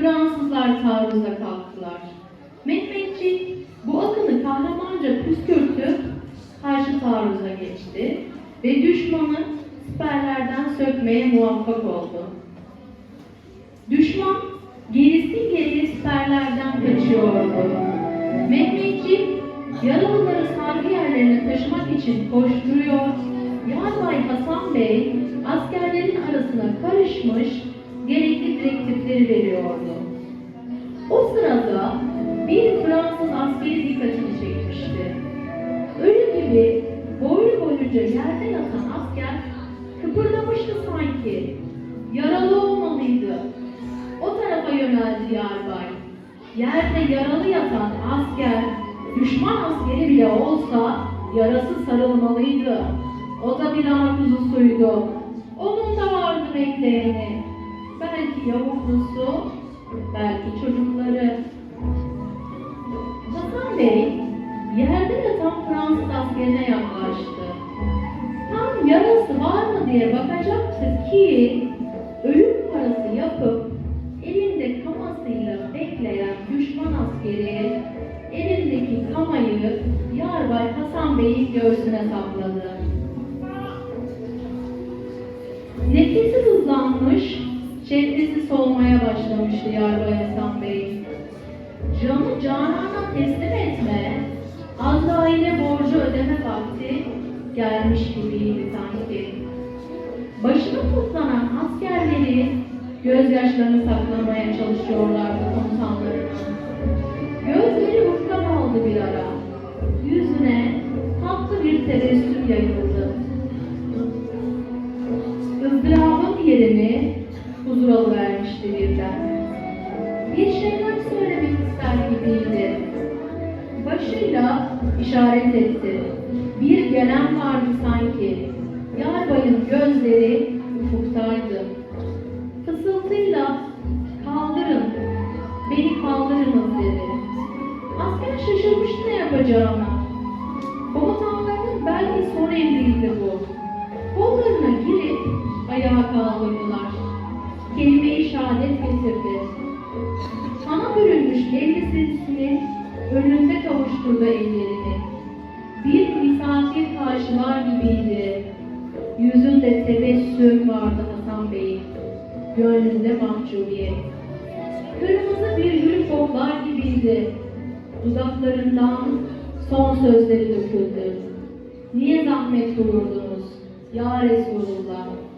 Fransızlar taarruza kalktılar. Mehmetçik bu akını kahramanca püskürtüp karşı taarruza geçti ve düşmanı siperlerden sökmeye muvaffak oldu. Düşman gerisi geriye siperlerden kaçıyordu. Mehmetçik yaralıları sargı yerlerine taşımak için koşturuyor. Yarbay Hasan Bey askerlerin arasına karışmış veriyordu. O sırada bir Fransız askeri dikkatini çekmişti. Ölü gibi boylu boyunca yerde yatan asker kıpırdamıştı sanki. Yaralı olmalıydı. O tarafa yöneldi yarbay. Yerde yaralı yatan asker, düşman askeri bile olsa yarası sarılmalıydı. O da bir ana kuzusuydu. Onun da vardı beklerini. Belki yavuklusu, belki çocukları. Hasan Bey, yerde yatan Fransız askerine yaklaştı. Tam yarası var mı diye bakacaktı ki, ölüm parası yapıp elinde kamasıyla bekleyen düşman askeri elindeki kamayı Yarbay Hasan Bey'in göğsüne sapladı. Nefesi hızlanmış, şehresi solmaya başlamıştı Yarbay Hasan Bey. Canı canana teslim etme, Azrail'e borcu ödeme vakti gelmiş gibiydi sanki. Başına toplanan askerleri gözyaşlarını saklamaya çalışıyorlardı komutanlarının. Gözleri ufka kaldı bir ara. Yüzüne tatlı bir tebessüm yayıldı. ızdırabın yerini huzur alıvermişti birden. Bir şeyler söylemek ister gibiydi. Başıyla işaret etti. Bir gelen vardı sanki. Yarbayın gözleri ufuktaydı. Fısıltıyla kaldırın, beni kaldırınız dedi. Asker şaşırmıştı ne yapacağına. Şehadet getirdi. Kana bürünmüş elbisesini önünde kavuşturdu ellerini. Bir misafir karşılar gibiydi. Yüzünde tebessüm vardı Hasan Bey'in. Gönlünde mahcubiyet. Kırmızı bir gül koklar gibiydi. Dudaklarından son sözleri döküldü. Niye zahmet buyurdunuz ya Resulullah?